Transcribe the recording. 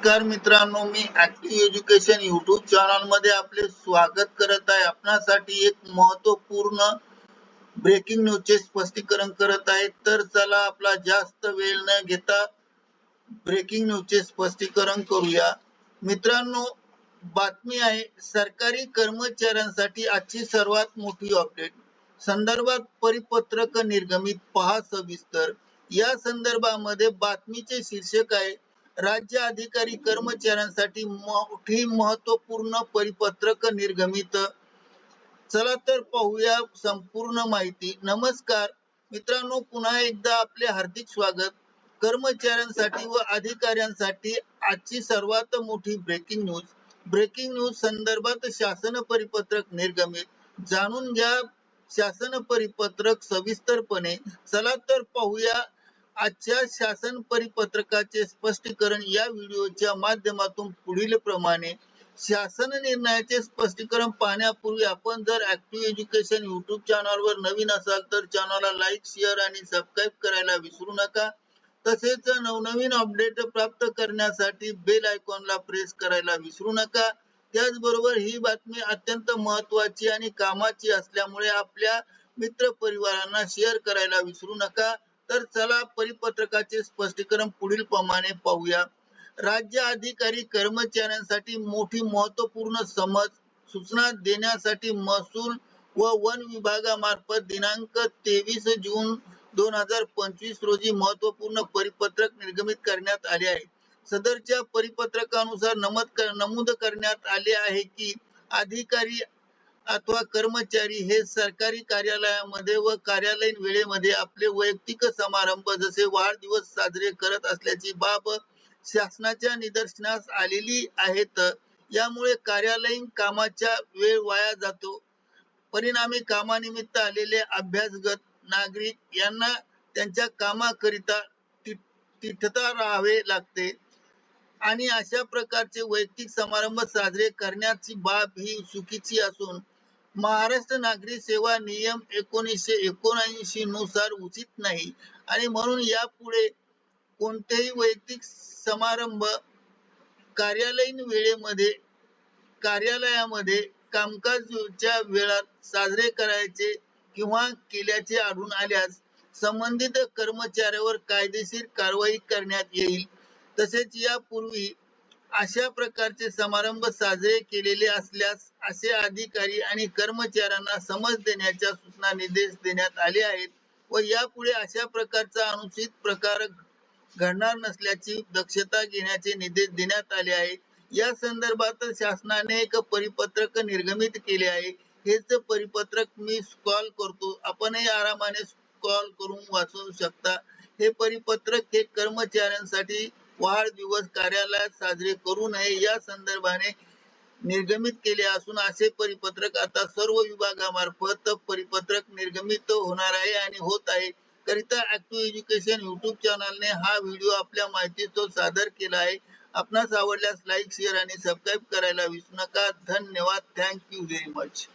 नमस्कार मित्रांनो मी ऍक्टिव्ह एज्युकेशन युट्यूब चॅनलमध्ये आपले स्वागत करत आहे. आपणासाठी एक महत्त्वपूर्ण ब्रेकिंग न्यूजचे स्पष्टीकरण करत आहे. तर चला आपला जास्त वेळ न घेता ब्रेकिंग न्यूजचे स्पष्टीकरण करूया. मित्रांनो बातमी आहे सरकारी कर्मचाऱ्यांसाठी आजची सर्वात मोठी अपडेट संदर्भात परिपत्रक निर्गमित पहा सविस्तर. या संदर्भामध्ये बातमीचे शीर्षक आहे राज्य अधिकारी कर्मचाऱ्यांसाठी मोठी महत्त्वपूर्ण परिपत्रक निर्गमित. चला तर पाहूया संपूर्ण माहिती. नमस्कार. मित्रांनो पुन्हा एकदा आपले हार्दिक स्वागत. कर्मचाऱ्यांसाठी व अधिकाऱ्यांसाठी आजची सर्वात मोठी ब्रेकिंग न्यूज ब्रेकिंग न्यूज संदर्भात शासन परिपत्रक निर्गमित. जाणून घ्या शासन परिपत्रक सविस्तरपणे. चला तर पाहूया आजच्या शासन परिपत्रकाचे स्पष्टीकरण या व्हिडिओच्या माध्यमातून पुढील प्रमाणे शासन निर्णयाचे स्पष्टीकरण पाहण्यापूर्वी आपण जर ऍक्टिव्ह एज्युकेशन युट्यूब चॅनलवर नवीन असाल तर चॅनलला लाईक शेअर आणि सबस्क्राईब करायला विसरू नका. तसेच नवनवीन अपडेट प्राप्त करण्यासाठी बेल आयकॉनला प्रेस करायला विसरू नका. त्याचबरोबर ही बातमी अत्यंत महत्वाची आणि कामाची असल्यामुळे आपल्या मित्र परिवारांना शेअर करायला विसरू नका. तर चला परिपत्रकाचे स्पष्टीकरण पुढील प्रमाणे पाहूया. राज्य अधिकारी कर्मचाऱ्यांसाठी मोठी महत्त्वपूर्ण समज सूचना देण्यासाठी महसूल व वन विभागामार्फत दिनांक तेवीस जून दोन हजार पंचवीस रोजी महत्त्वपूर्ण परिपत्रक निर्गमित करण्यात आले आहे. सदरच्या परिपत्रकानुसार नमूद नमूद करण्यात आले आहे की अधिकारी अथवा कर्मचारी हे सरकारी कार्यालयामध्ये व कार्यालयीन वेळेमध्ये आपले वैयक्तिक समारंभ जसे वाढदिवस साजरे करत असल्याची बाब शासनाच्या निदर्शनास आलेली आहेत. यामुळे कार्यालयीन कामाचा वेळ वाया जातो. परिणामी कामानिमित्त आलेले अभ्यासगत नागरिक यांना त्यांच्या कामाकरिता तिथता राहावे लागते. आणि अशा प्रकारचे वैयक्तिक समारंभ साजरे करण्याची बाब ही चुकीची असून महाराष्ट्र नागरी सेवा नियम एकोणीसशे एकोणऐंशी नुसार उचित नाही. आणि म्हणून यापुढे कोणतेही वैयक्तिक समारंभ कार्यालयीन वेळेमध्ये कार्यालयामध्ये कामकाजच्या वेळात साजरे करायचे किंवा केल्याचे आढळून आल्यास संबंधित कर्मचाऱ्यावर कायदेशीर कारवाई करण्यात येईल. तसेच यापूर्वी अशा प्रकारचे समारंभ साजरे केलेले असल्यास असे अधिकारी आणि कर्मचाऱ्यांना समज देण्याच्या सूचना निर्देश देण्यात आले आहेत व यापुढे अशा प्रकारचा अनुचित प्रकार घडणार नसल्याची दक्षता घेण्याचे निर्देश देण्यात आले आहे या संदर्भात शासनाने एक परिपत्रक निर्गमित केले आहे. हेच परिपत्रक मी कॉल करतो. आपणही आरामाने कॉल करून वाचू शकता. हे परिपत्रक हे कर्मचाऱ्यांसाठी वाढदिवस कार्यालयात साजरे करू नये या संदर्भाने निर्गमित केले असून असे परिपत्रक आता सर्व विभागामार्फत परिपत्रक निर्गमित होणार आहे आणि होत आहे. करिता ऍक्टिव्ह एज्युकेशन युट्यूब चॅनलने हा व्हिडिओ आपल्या माहितीतो सादर केला आहे. आपणास आवडल्यास लाईक शेअर आणि सबस्क्राईब करायला विसरू नका. धन्यवाद. Thank you very much